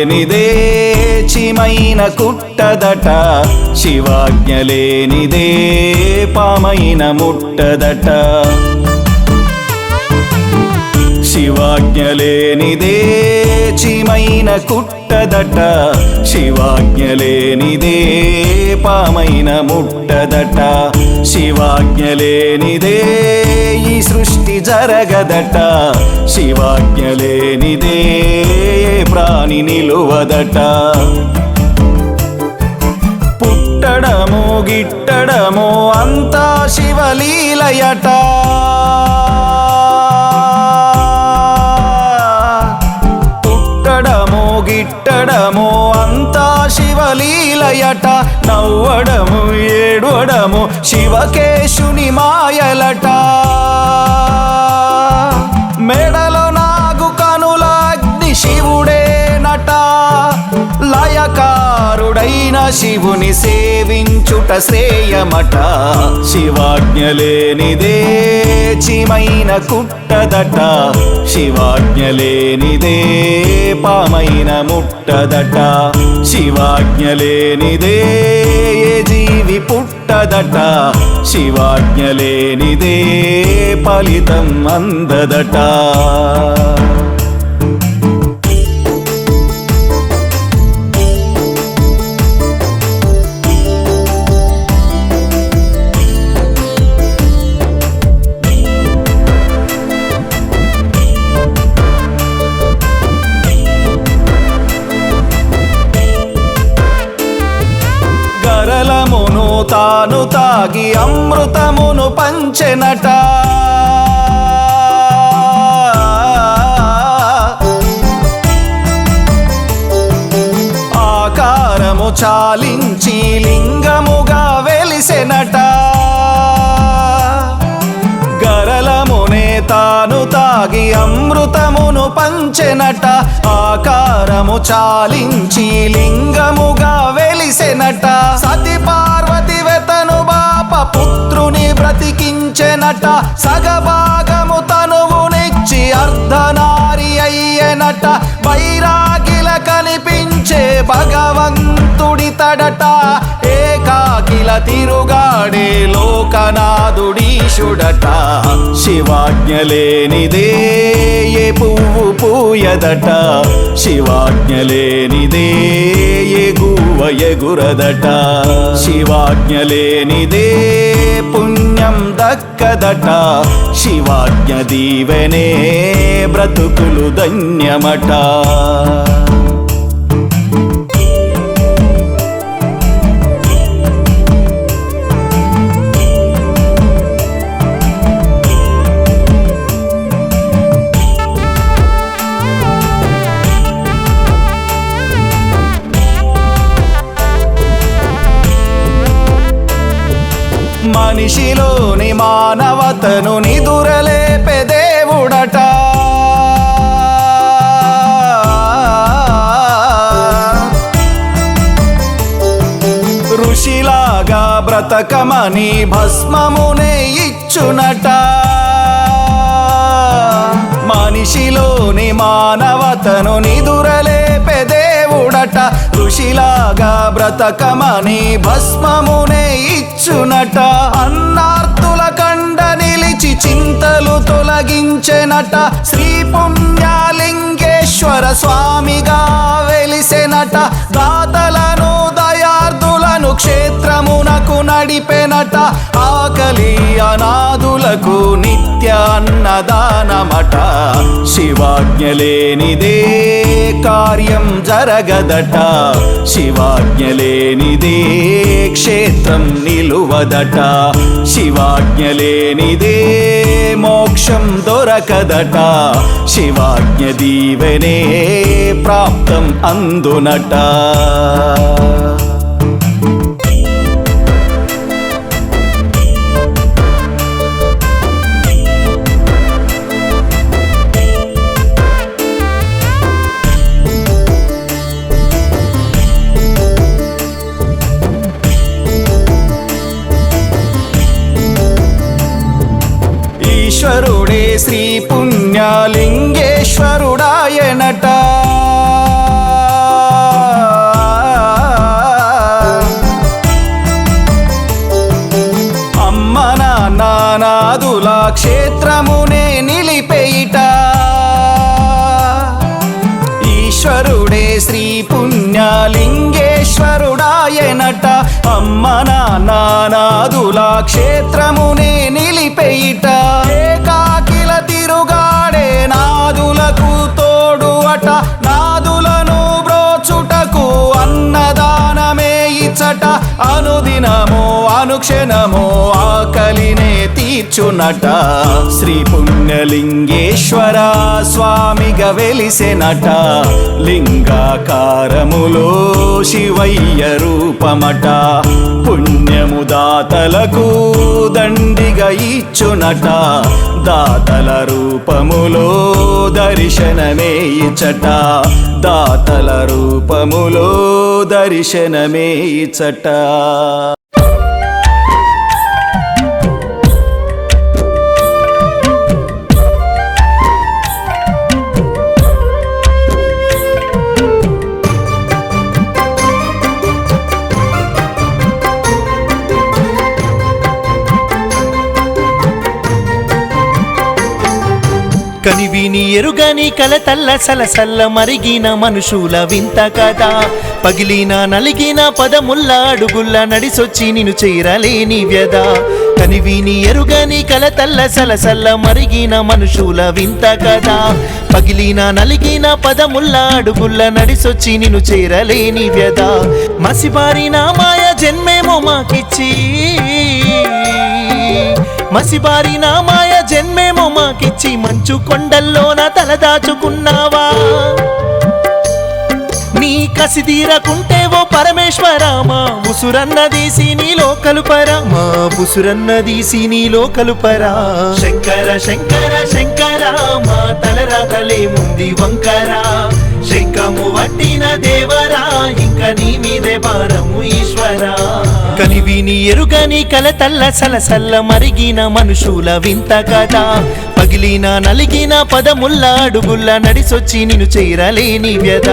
లేనిదే చిమైన కుట్టదట శివాజ్ఞ లేనిదే పామైన ముట్టదట. శివాజ్ఞలేనిదే చిమైన కుట్టదట. శివాజ్ఞలేనిదే పామైన ముట్టదట. శివాజ్ఞలేనిదే ఈ సృష్టి జరగదట. శివాజ్ఞలేనిదే ఏ ప్రాణి నిలువదట. పుట్టడము గిట్టడము అంతా శివలీలయట. పుట్టడము అంతా శివలీలయట. నవ్వడము ఏడవడము శివకేశుని మాయలట. లయకారుడైన శివుని సేవించుట శ్రేయమట శివాజ్ఞలేనిదే చిమైన కుట్టదట. శివాజ్ఞలేనిదే పామైన ముట్టదట. శివాజ్ఞలేనిదే ఏ జీవి పుట్టదట. శివాజ్ఞలేనిదే ఫలితం అందదట. అమృతమును ఆకారము చాలించి లింగముగా వెలిసెనట. గరలమునే తాను తాగి అమృతమును పంచెనట. ఆకారము చాలించి లింగముగా వెలిసెనట. సతి పార్వతి వెత పుత్రుని బ్రతికించెనట సగభాగము తనువునిచ్చి అర్ధనారి అయ్యెనట వైరాగిల కనిపించే భగవంతుడి తడట. ఏకాకిల తిరుగాడే లోకనాథుడీశుడట. శివాజ్ఞలేనిదే ఏ పువ్వు పూయదట. శివాజ్ఞలేనిదే ఏ గువ్వ ఎగురదట. శివాజ్ఞలేనిదే పుణ్యం దక్కదట. శివాజ్ఞ దీవెనే బ్రతుకులు ధన్యమట. మనిషిలోని మానవతను నిదురలేపే దేవుడట. ఋషిలాగా బ్రతకమని భస్మమునే ఇచ్చునట. మనిషిలోని మానవతను నిదురలేపే దేవుడట ఋషిలాగా బ్రతకమని భస్మమునే ఇచ్చునట. అన్నార్తుల కండ నిలిచి చింతలు తొలగించెనట. శ్రీ పుణ్యాలింగేశ్వర స్వామిగా వెలిసెనట. దాతలను దయార్థులను క్షేత్రమునకు నడిపెనట. ఆకలి అనాథ నిత్య నిత్యాన్నదానమట శివాజ్ఞ లేనిదే కార్యం జరగదట. శివాజ్ఞ లేనిదే క్షేత్రం నిలువదట. శివాజ్ఞ లేనిదే మోక్షం దొరకదట. శివాజ్ఞ దీవెనే ప్రాప్తం అందునట. అమ్మ నానాదుల క్షేత్రమునే నిలిపేయిట. కాకిల తిరుగాడే నాదులకు తోడు అట నాదులను బ్రోచుటకు అన్నదానమే ఇచ్చట. అనుదినము అనుక్షణము ఆకలినే తీర్చునట. శ్రీ పుణ్యలింగేశ్వర స్వామిగా వెలిసెనట. లింగాకారములో శివయ్య రూపమట. పుణ్యము దాతలకు దండిగా ఇచ్చునట. దాతల రూపములో దర్శనమే ఇచ్చట. దాతల రూపములో దర్శనమే ఇచ్చట. విని ఎరుగని కలతల్ల సలసల్ల మరిగిన మనుషుల వింత కదా పగిలిన నలిగిన పదముల్ల అడుగుల్ల నడిసొచ్చి నిన్ను చేరలేని వ్యద కనివిని ఎరుగని కలతల్ల సలసల్ల మరిగిన మనుషుల వింత కదా పగిలిన నలిగిన పదముల్ల అడుగుల్ల నడిసొచ్చి నిన్ను చేరలేని వ్యద మసిబారిన మాయ జన్మేమో మాకిచ్చి మసిబారిన మాయ జన్మేమో మాకిచ్చి మంచు కొండల్లోన తలదాచుకున్నావా నీ కసి తీరకుంటేవో ఓ పరమేశ్వర మా నీలో కలుపరా మా ఉసురన్న నీలో కలుపరా శంకర శంకర శంకర మా తలరాతలే ముంది వంకర. శంఖము వట్టిన దేవరా ఇంకా నీ మీద విని ఎరుగని కలతల్ల సలసల్ల మరిగిన మనుషుల వింత కదా పగిలిన నలిగిన పదముల్ల అడుగుల్ల నడిసొచ్చి నిన్ను చేరలేని వ్యధ.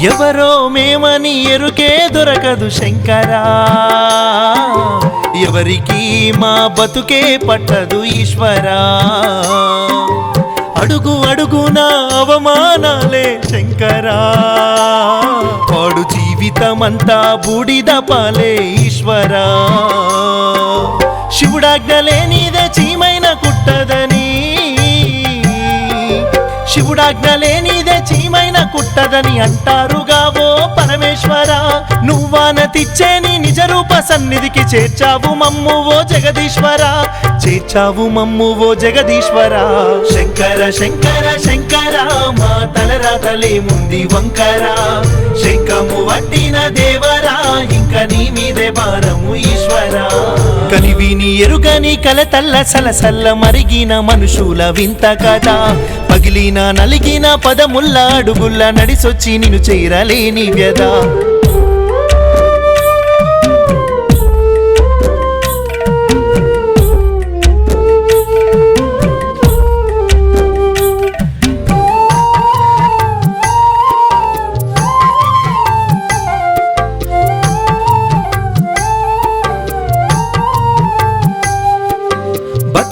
ఎవరో మేమని ఎరుకే దొరకదు శంకరా. ఎవరికి మా బతుకే పట్టదు ఈశ్వరా. అడుగు అడుగున అవమానాలే శంకరా. పాడు జీవితమంతా బూడిద పాలే ఈశ్వరా. శివుడాజ్ఞలే నీదే చీమైన కుట్టదే శివుడాజ్ఞలే నీదే చీమైన కుట్టదని అంటారుగా ఓ పరమేశ్వర. నువ్వాన తిచ్చేని నిజ రూప సన్నిధికి చేర్చావు మమ్ము ఓ జగదీశ్వర. చేర్చావు మమ్ము ఓ జగదీశ్వర. శంకర శంకర శంకర మా తలరాతలే ముంది వంకర. శంఖము వట్టిన దేవరా ఇంకా నీ మీదే భారము ఈశ్వరా. కనివిని ఎరుగని కలతల్ల సలసల్ల మరిగిన మనుషుల వింత కదా పగిలిన నలిగిన పదముల్ల అడుగుల్ల నడిసొచ్చి నిన్ను చేరలేని వ్యధ.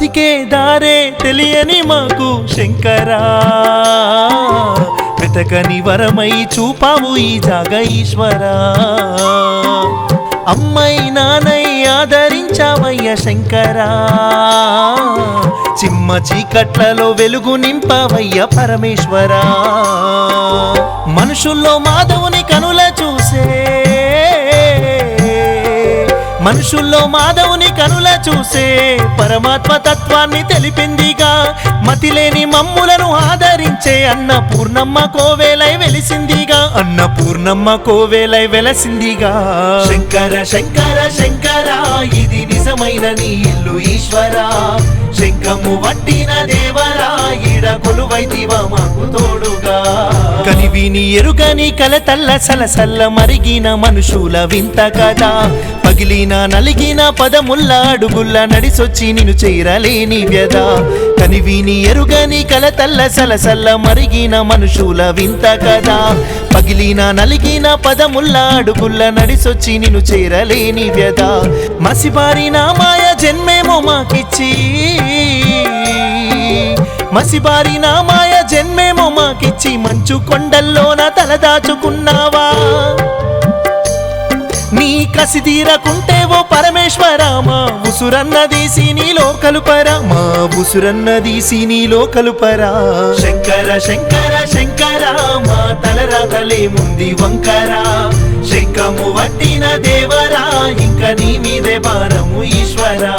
బతికే దారే తెలియని మాకు శంకరా. వెతకని వరమై చూపావు ఈ జాగ ఈశ్వరా. అమ్మై నానై ఆదరించావయ్య శంకరా. చిమ్మ చీకట్లలో వెలుగు నింపవయ్య పరమేశ్వరా. మనుషుల్లో మాధవుని కనుల చూసే మనుషుల్లో మాధవుని కనుల చూసే పరమాత్మ తత్వాన్ని తెలిపిందిగా. మతిలేని మమ్ములను ఆదరించే అన్న పూర్ణమ్మ కోవేలై వెలిసిందిగా. అన్న పూర్ణమ్మ కోవేలై వెలసిందిగా. శంకర శంకర శంకర ఇది నిజమైన నీ ఇల్లు ఈశ్వరా. శంఖము వట్టిన దేవరా ఈడ కొలువైతివా మాకు తోడుగా. కనివిని ఎరుగని కలతల్ల సలసల్ల మరిగిన మనుషుల వింత కదా పగిలిన నలిగిన పదముల్ల అడుగుల్ల నడిసొచ్చి నిన్ను చేరలేని వ్యధ. కనివిని ఎరుగని కలతల్ల సలసల్ల మరిగిన మనుషుల వింత కదా పగిలిన నలిగిన పదముల్ల అడుగుల్ల నడిసొచ్చి నిన్ను చేరలేని వ్యధ. మసిబారిన మాయ జన్మేమో మాకిచ్చి. మసిబారిన మాయ జన్మేమో మాకిచ్చి. మంచు కొండల్లోన తలదాచుకున్నావా నీ కసి తీరకుంటే ఓ పరమేశ్వర మా ఉసురన్న తీసి నీలో కలుపరా మా ఉసురన్న తీసి నీలో కలుపరా శంకర శంకర శంకర మా తలరాతలే ముంది వంకరా. శంఖము వట్టిన దేవరా ఇంకా నీ మీదే భారము ఈశ్వరా.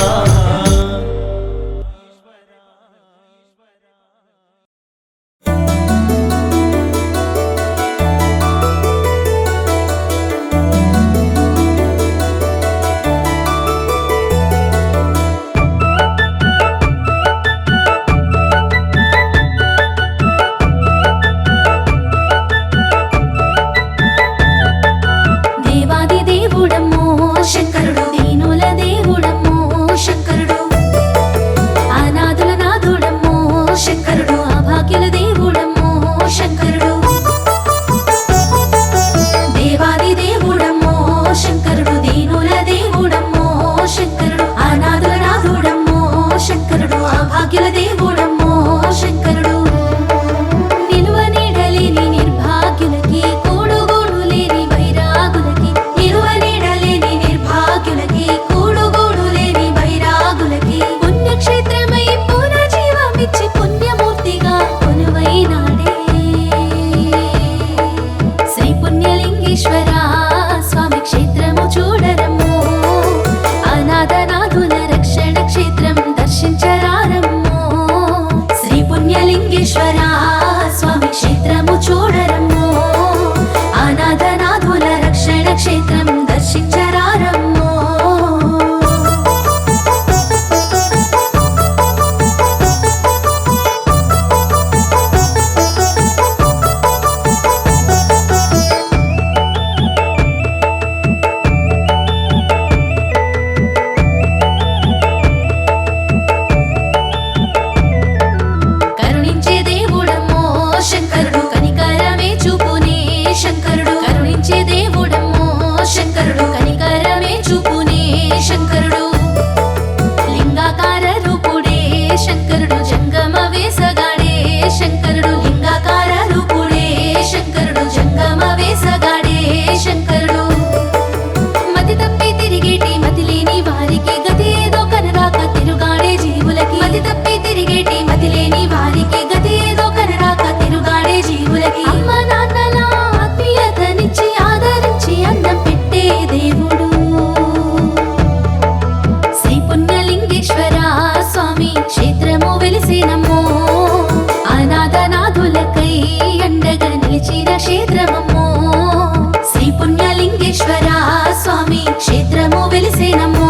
క్షేత్రము